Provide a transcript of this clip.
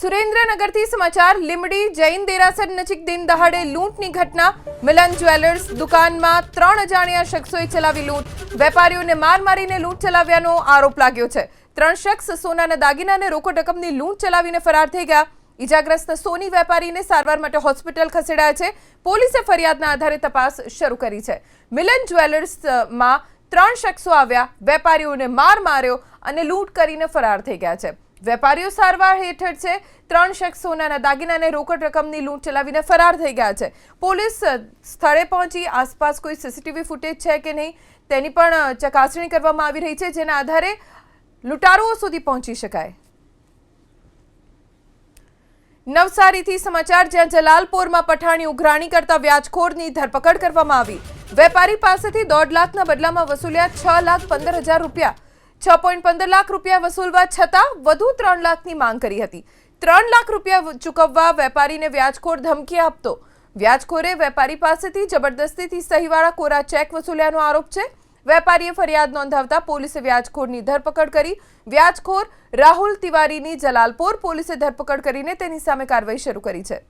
સુરેન્દ્રનગરથી સમાચાર લીમડી જૈન દેરાસર નજીક દિન દહાડે લૂંટની ઘટના. મિલન જ્વેલર્સ દુકાનમાં ત્રણ અજાણ્યા શખ્સોએ ચલાવી લૂંટ. વેપારીઓને માર મારીને લૂંટ ચલાવ્યાનો આરોપ લાગ્યો છે. ત્રણ શખ્સ સોનાના દાગીના અને રોકડ રકમની લૂંટ ચલાવીને ફરાર થઈ ગયા. ઈજાગ્રસ્ત સોની વેપારીને સારવાર માટે હોસ્પિટલ ખસેડાયા છે. પોલીસે ફરિયાદના આધારે તપાસ શરૂ કરી છે. મિલન જ્વેલર્સમાં ત્રણ શખ્સો આવ્યા. વેપારીઓને માર માર્યો અને લૂંટ કરીને ફરાર થઈ ગયા છે. વેપારીઓ સારવાર હેઠળ છે. ત્રણ શખ્સ સોનાના દાગીના અને રોકડ રકમની લૂંટ ચલાવીને ફરાર થઈ ગયા છે. પોલીસ સ્થળે પહોંચી આસપાસ કોઈ સીસીટીવી ફૂટેજ છે કે નહીં તેની પણ ચકાસણી કરવામાં આવી રહી છે, જેના આધારે લૂંટારુઓ સુધી પહોંચી શકાય. નવસારીથી સમાચાર, જ્યાં જલાલપોરમાં પઠાણી ઉઘરાણી કરતા વ્યાજખોરની ધરપકડ કરવામાં આવી. વેપારી પાસેથી દોઢ લાખના બદલામાં વસૂલ્યા છ લાખ પંદર હજાર રૂપિયા. છ પોઈન્ટ પંદર લાખ રૂપિયા વસૂલવા છતાં વધુ ત્રણ લાખની માંગ કરી હતી. ત્રણ લાખ રૂપિયા ચૂકવવા વેપારીને વ્યાજખોર ધમકી આપતો. વ્યાજખોરે વેપારી પાસેથી જબરદસ્તીથી સહીવાળા કોરા ચેક વસૂલ્યાનો આરોપ છે. વેપારીએ ફરિયાદ નોંધાવતા પોલીસે વ્યાજખોરની ધરપકડ કરી. વ્યાજખોર રાહુલ તિવારીની જલાલપોર પોલીસે ધરપકડ કરીને તેની સામે કાર્યવાહી શરૂ કરી છે.